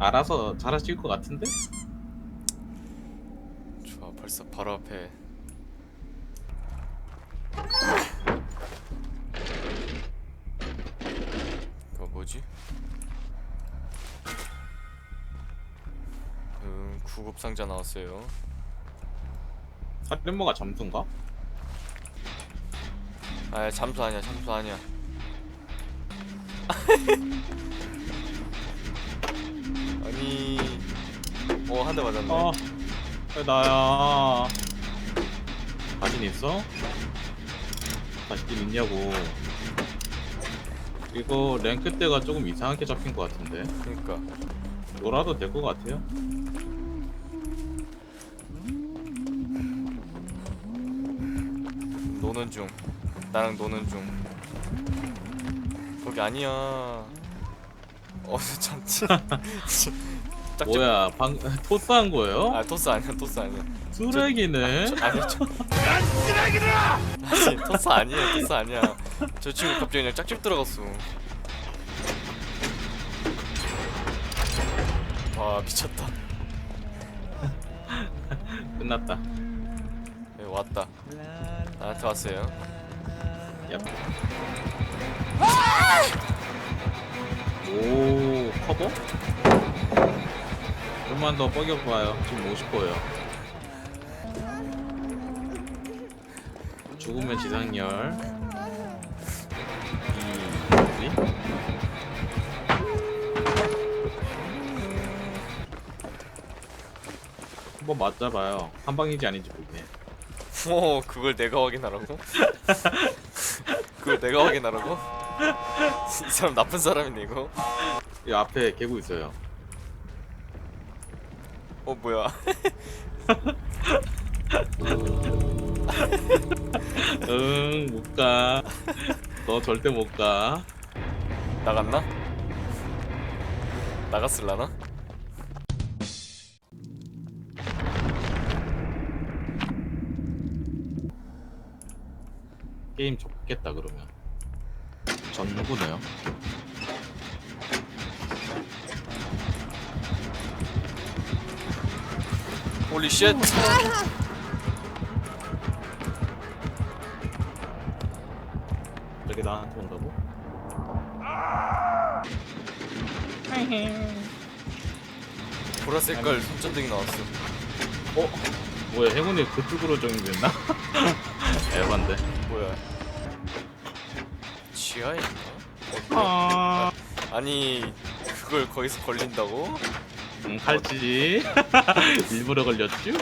알아서 잘하실 것 같은데? 좋아 벌써 바로 앞에 그거 뭐지? 음 구급 상자 나왔어요 살인모가 점수인가? 아 잠수 아니야 잠수 아니야 아니 어 한 대 맞았네 어, 왜 나야? 자신 있어? 자신 있냐고. 이거 랭크 때가 조금 이상하게 잡힌 것 같은데. 그니까 놀아도 될 것 같아요. 노는 중 나랑 노는 중 거기 아니야 어 참지 짝집 뭐야, 방 토스한 거예요? 아 토스 아니야 토스 아니야. 쓰레기네. 아니 저. 아니 토스 아니야 토스 아니야. 저 친구 갑자기 그냥 짝집 들어갔어. 와 미쳤다. 끝났다. 네, 왔다. 나한테 왔어요. 얍. 오, 커버? 좀만 더 뻐겨봐요. 지금 50%예요. 죽으면 지상열. 이 뭐지? 한번 맞아봐요. 한 방인지 아닌지 보게. 오 그걸 내가 확인하라고? 그걸 내가 확인하라고? 이 사람 나쁜 사람이네 이거 이 앞에 개구 있어요. 어 뭐야 응, 못 가. 너 절대 못 가. 나갔나? 나갔을라나? 게임 접겠다 그러면. 전구네요. 홀리 쉣 저게 나한테 온다고? 보라 색깔 손전등이 나왔어 어? 뭐야 행운이 그쪽으로 정리됐나? 에반데. 뭐야 지하에 있나? 아, 아니 그걸 거기서 걸린다고? 응, 칼지. 일부러 걸렸쥬?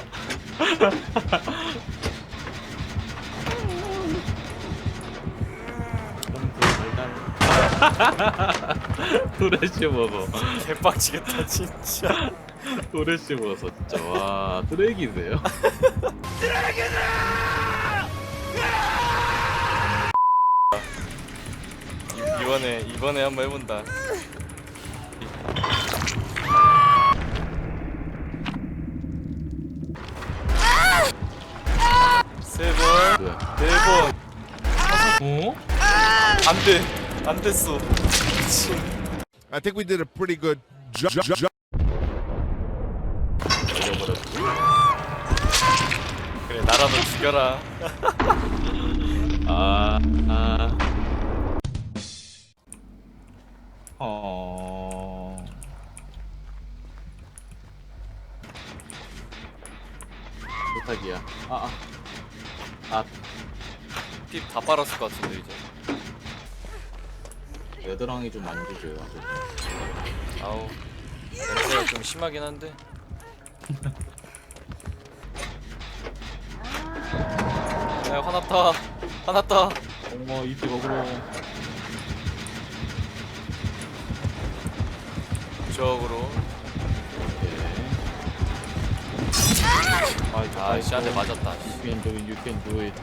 도레시 먹어. 개빡치겠다 진짜 도레시 먹어서 진짜 와 쓰레기세요. 이- 이번에 이번에 한번 해본다 세번? 네번 어? 안돼 안 됐어 미친 I think we did a pretty good job. 그래 나라도 죽여라 아, 아. 어. 못하기야. 아, 아. 아, 팁다 빨았을 것 같은데 이제 레드랑이 좀 만져줘요. 아우 냄새가 좀 심하긴 한데 야 화났다 화났다 어머, 이집 먹으러. 저으로 아, 아 씨한테 맞았다 You can do it, you can do it.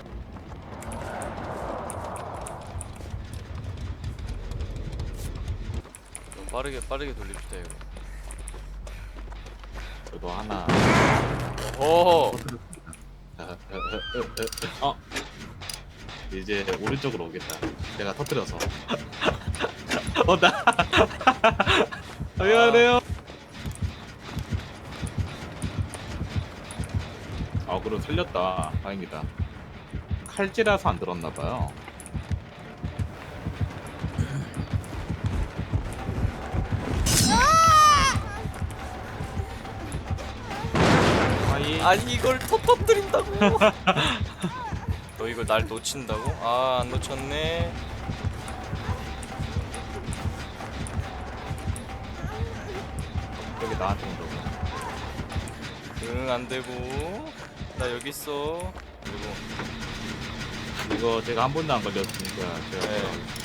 좀 빠르게 빠르게 돌립시다 이거 저도 하나. 오 아, 어, 어, 어, 어, 어. 이제 오른쪽으로 오겠다. 내가 터뜨려서. 저기 가야 돼요. 아, 그럼 살렸다. 다행이다. 칼질해서 안 들었나 봐요. 아이, 아니 이걸 터터뜨린다고 너 이거 날 놓친다고? 아 안 놓쳤네 여기 나한테 온다고. 응 안되고. 나 여기 있어. 그리고 이거 제가 한 번도 안 걸렸으니까 제가 네.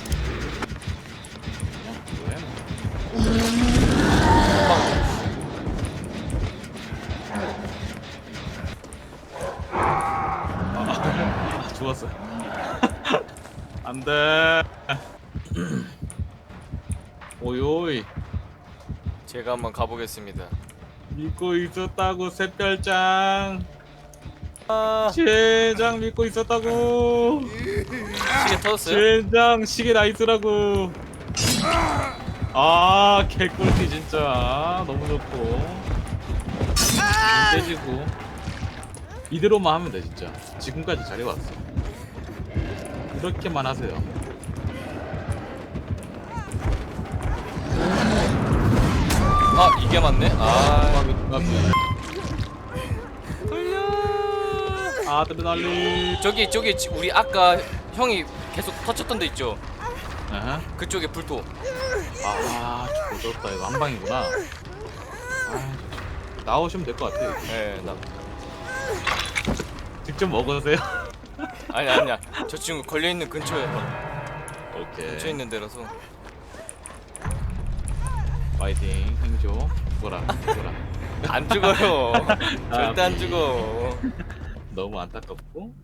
제가 한번 가보겠습니다. 믿고 있었다고 샛별장 아. 젠장 믿고 있었다고. 시계 터졌어요? 젠장 시계 나이스라고. 아 개꿀띠 진짜. 너무 좋고. 깨지고. 이대로만 하면 돼 진짜. 지금까지 잘해왔어. 이렇게만 하세요 이게 맞네? 아. 돌려! 아드레날린. 저기 저기 지- 우리 아까 형이 계속 터쳤던 데 있죠? 아하. 그쪽에 불도 아 조졌다 이거 한 방이구나. 아, 나오시면 될 것 같아 예나. 직접 먹으세요? 아니 아니야. 저 친구 걸려 있는 근처에 오케이. 근처에 있는 데라서 파이팅. 행조. 죽어라. 죽어라. 안 죽어요. 아, 절대 안 오케이. 죽어. 너무 안타깝고.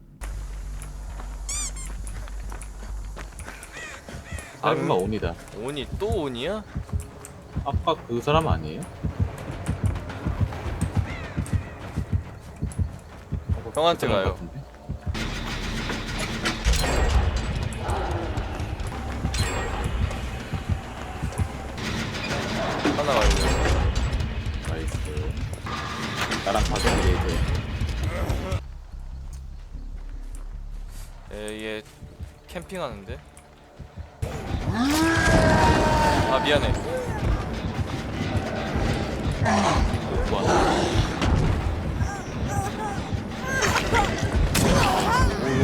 설마 아유. 온이다. 온이 또 온이야? 아까 그 사람 아니에요? 형한테 그런 것 가요 나랑 가자 이제 에, 얘 캠핑하는데? 아! 미안해. 좋아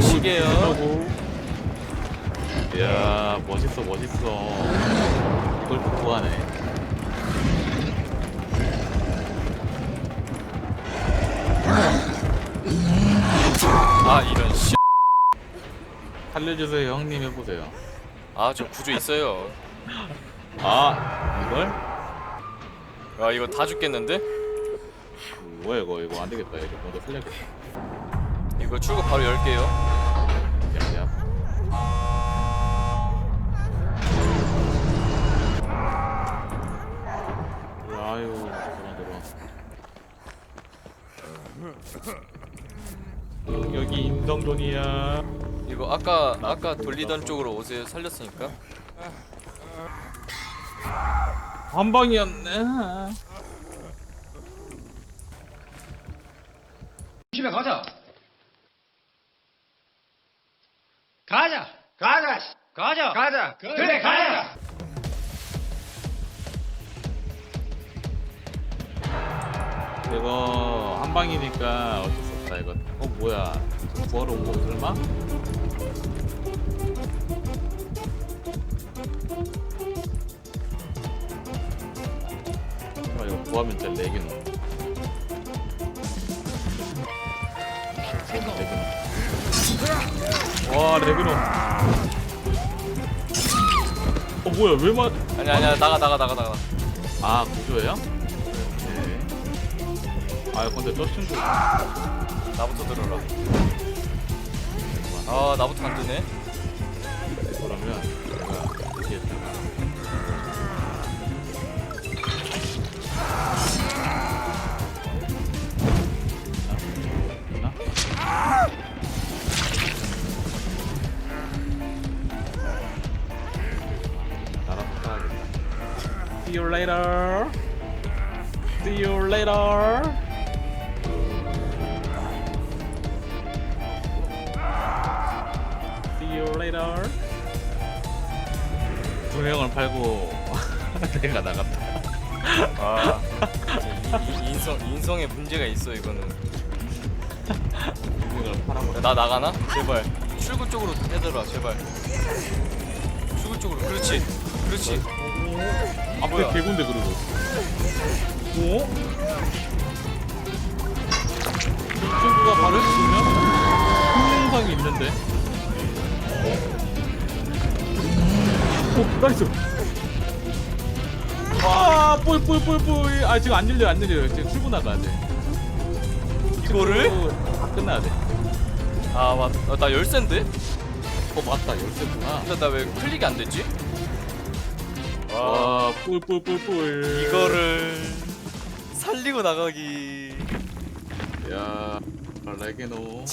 시계요? 이야 멋있어 멋있어. 이걸 듣고 하네 살려주세요 형님 해보세요. 아 저 구조 있어요. 아 이걸? 아 이거 다 죽겠는데? 뭐야 이거? 이거 안되겠다. 이거 먼저 살려야겠다 이거 출구 바로 열게요. 얍얍 아유 들어와 들어와 여기 임성동이야 이거 아까 아까 돌리던 쪽으로 오세요 살렸으니까 한 방이었네 집에 가자. 가자. 가자. 가자. 가자. 그래, 가자. 이거 한 방이니까 어쩔 수 없다 이거 어 뭐야 구하러 온 거 설마? 아 이거 구하면 진짜 레기노? 레기노. 와 레기노. 어 뭐야 왜 맞... 아니 아니야 나가 나가 나가 나가. 아 구조예요? 오케이. 아 근데 저 친구 나부터 들어라 아 나부터 안 뜨네 그러면 내가 뒤에다가. See you later. See you later. 레게널 두 명을 팔고 내가 나갔다. 아 이- 이- 인성 인성에 문제가 있어 이거는. 두 명을 나 나가나? 제발. 출구 쪽으로 해더라 제발. 출구 쪽으로. 그렇지 그렇지. 앞에 뭐야? 개군데 그러고. 어? 이 친구가 바로 했으면? 흥능상이 있는데 오 나이스. 아 뿔뿔뿔뿔. 아 지금 안 열려 안 열려 지금 출구 나가야 돼. 이거를? 다 끝나야 돼어 아 맞다 나 열쇠인데? 어, 맞다. 열쇠구나. 근데 나 왜 클릭이 안 됐지? 와 뿔뿔뿔뿔. 이거를 살리고 나가기. 야 레게노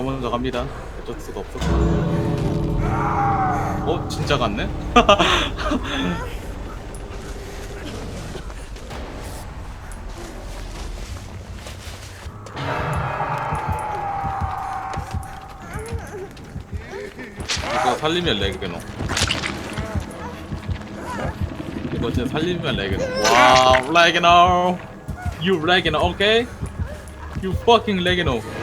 저 먼저 갑니다 어쩔 수가 없어 어? 진짜 갔네? 이거 살리면 레게노 이거 진짜 살리면 레게노 와우 레게노 You 레게노 okay? You fucking 레게노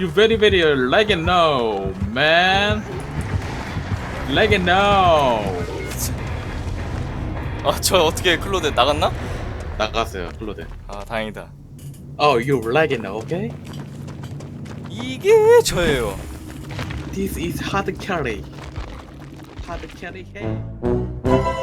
You very very 레게노 man 레게노 아저 어떻게 클로드 나갔나? 나갔어요 클로데 아 다행이다 Oh you 레게노 okay? 이게 저예요 This is hard carry hard carry hey